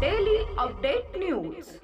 daily update news.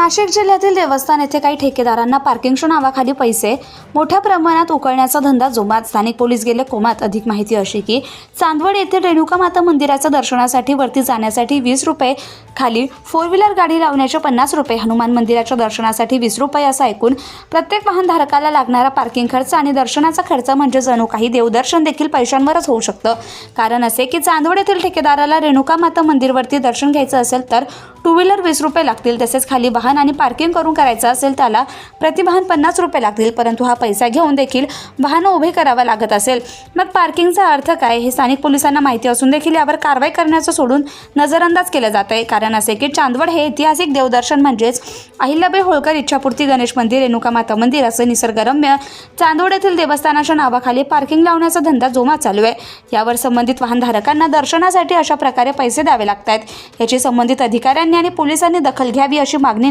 Nashik जिल्ह्यातील देवस्थान येथे काही ठेकेदारांना पार्किंगच्या नावाखाली पैसे मोठ्या प्रमाणात उकळण्याचा धंदा जोमात स्थानिक पोलीस गेले. कोमात अधिक माहिती अशी की चांदवड येथे रेणुका माता मंदिराच्या दर्शनासाठी वरती जाण्यासाठी वीस रुपये खाली फोर व्हीलर गाडी लावण्याचे पन्नास रुपये हनुमान मंदिराच्या दर्शनासाठी वीस रुपये असं ऐकून प्रत्येक वाहनधारकाला लागणारा पार्किंग खर्च आणि दर्शनाचा खर्च म्हणजे जणू काही देवदर्शन देखील पैशांवरच होऊ शकतं. कारण असे की चांदवड येथील ठेकेदाराला रेणुका माता मंदिरवरती दर्शन घ्यायचं असेल तर टू व्हीलर वीस रुपये लागतील तसेच खाली वाहन आणि पार्किंग करून करायचं असेल त्याला प्रतिवाहन पन्नास रुपये लागतील परंतु हा पैसा घेऊन देखील वाहनं उभे करावं लागत असेल. मग पार्किंगचा अर्थ काय हे स्थानिक पोलिसांना माहिती असून देखील यावर कारवाई करण्याचं सोडून नजरअंदाज केलं जात आहे कारण असे की चांदवड हे ऐतिहासिक देवदर्शन म्हणजेच अहिल्याबाई होळकर इच्छापूर्ती गणेश मंदिर रेणुका माता मंदिर असं निसर्गरम्य चांदवड येथील देवस्थानाच्या नावाखाली पार्किंग लावण्याचा धंदा जोमात चालू आहे. यावर संबंधित वाहनधारकांना दर्शनासाठी अशा प्रकारे पैसे द्यावे लागत आहेत याची संबंधित अधिकाऱ्यांनी आणि पोलिसांनी दखल घ्यावी अशी मागणी